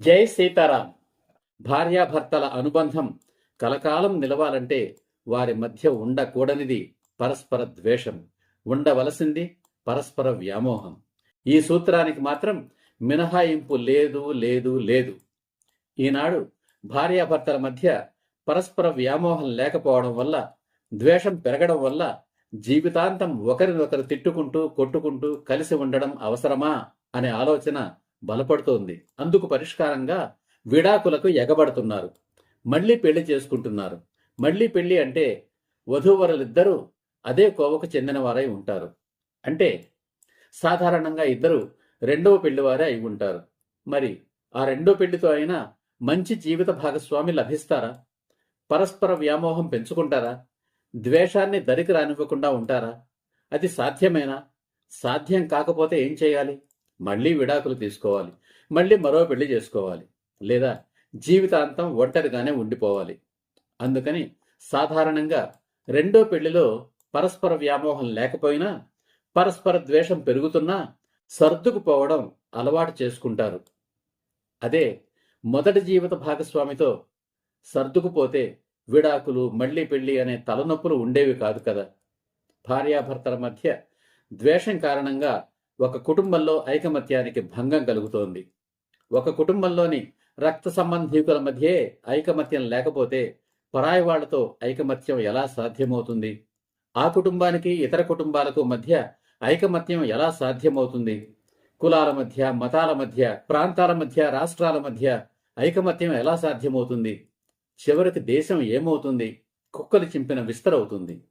జై సీతారాం. భార్యాభర్తల అనుబంధం కలకాలం నిలవాలంటే వారి మధ్య ఉండకూడనిది పరస్పర ద్వేషం. ఉండవలసింది పరస్పర వ్యామోహం. ఈ సూత్రానికి మాత్రం మినహాయింపు లేదు లేదు లేదు. ఈనాడు భార్యాభర్తల మధ్య పరస్పర వ్యామోహం లేకపోవడం వల్ల ద్వేషం పెరగడం వల్ల జీవితాంతం ఒకరినొకరు తిట్టుకుంటూ కొట్టుకుంటూ కలిసి ఉండడం అవసరమా అనే ఆలోచన బలపడుతోంది. అందుకు పరిష్కారంగా విడాకులకు ఎగబడుతున్నారు. మళ్ళీ పెళ్ళి చేసుకుంటున్నారు. మళ్ళీ పెళ్ళి అంటే వధూవరులిద్దరూ అదే కోవకు చెందినవారై ఉంటారు. అంటే సాధారణంగా ఇద్దరు రెండవ పెళ్ళివారే అయి ఉంటారు. మరి ఆ రెండో పెళ్ళితో అయినా మంచి జీవిత భాగస్వామి లభిస్తారా? పరస్పర వ్యామోహం పెంచుకుంటారా? ద్వేషాన్ని దరికి రానివ్వకుండా ఉంటారా? అది సాధ్యమేనా? సాధ్యం కాకపోతే ఏం చేయాలి? మళ్ళీ విడాకులు తీసుకోవాలి. మళ్ళీ మరో పెళ్ళి చేసుకోవాలి. లేదా జీవితాంతం ఒంటరిగానే ఉండిపోవాలి. అందుకని సాధారణంగా రెండో పెళ్ళిలో పరస్పర వ్యామోహం లేకపోయినా పరస్పర ద్వేషం పెరుగుతున్నా సర్దుకుపోవడం అలవాటు చేసుకుంటారు. అదే మొదటి జీవిత భాగస్వామితో సర్దుకుపోతే విడాకులు మళ్ళీ పెళ్ళి అనే తలనొప్పులు ఉండేవి కాదు కదా. భార్యాభర్తల మధ్య ద్వేషం కారణంగా ఒక కుటుంబంలో ఐకమత్యానికి భంగం కలుగుతోంది. ఒక కుటుంబంలోని రక్త సంబంధీకుల మధ్యే ఐకమత్యం లేకపోతే పరాయి వాళ్ళతో ఐకమత్యం ఎలా సాధ్యమవుతుంది? ఆ కుటుంబానికి ఇతర కుటుంబాలకు మధ్య ఐకమత్యం ఎలా సాధ్యమవుతుంది? కులాల మధ్య మతాల మధ్య ప్రాంతాల మధ్య రాష్ట్రాల మధ్య ఐకమత్యం ఎలా సాధ్యమవుతుంది? చివరికి దేశం ఏమవుతుంది? కుక్కలు చింపిన విస్తరవుతుంది.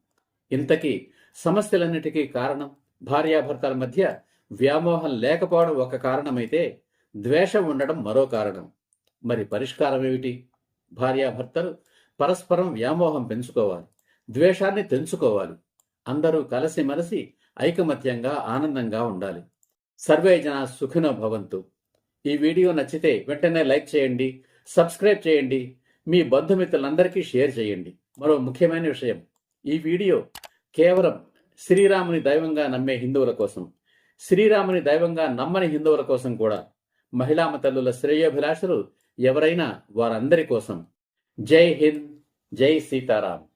ఇంతకీ సమస్యలన్నిటికీ కారణం భార్యాభర్తల మధ్య వ్యామోహం లేకపోవడం ఒక కారణమైతే ద్వేషం ఉండడం మరో కారణం. మరి పరిష్కారం ఏమిటి? భార్యాభర్తలు పరస్పరం వ్యామోహం పెంచుకోవాలి ద్వేషాన్ని తెంచుకోవాలి. అందరూ కలిసిమెలిసి ఐకమత్యంగా ఆనందంగా ఉండాలి. సర్వే జన సుఖినో భవంతు. ఈ వీడియో నచ్చితే వెంటనే లైక్ చేయండి సబ్స్క్రైబ్ చేయండి మీ బంధుమిత్రులందరికీ షేర్ చేయండి. మరో ముఖ్యమైన విషయం ఈ వీడియో కేవలం శ్రీరాముని దైవంగా నమ్మే హిందువుల కోసం. శ్రీరాముని దైవంగా నమ్మని హిందువుల కోసం కూడా మహిళామ తల్లుల శ్రేయోభిలాషులు ఎవరైనా వారందరి కోసం. జై హింద్ జై సీతారాం.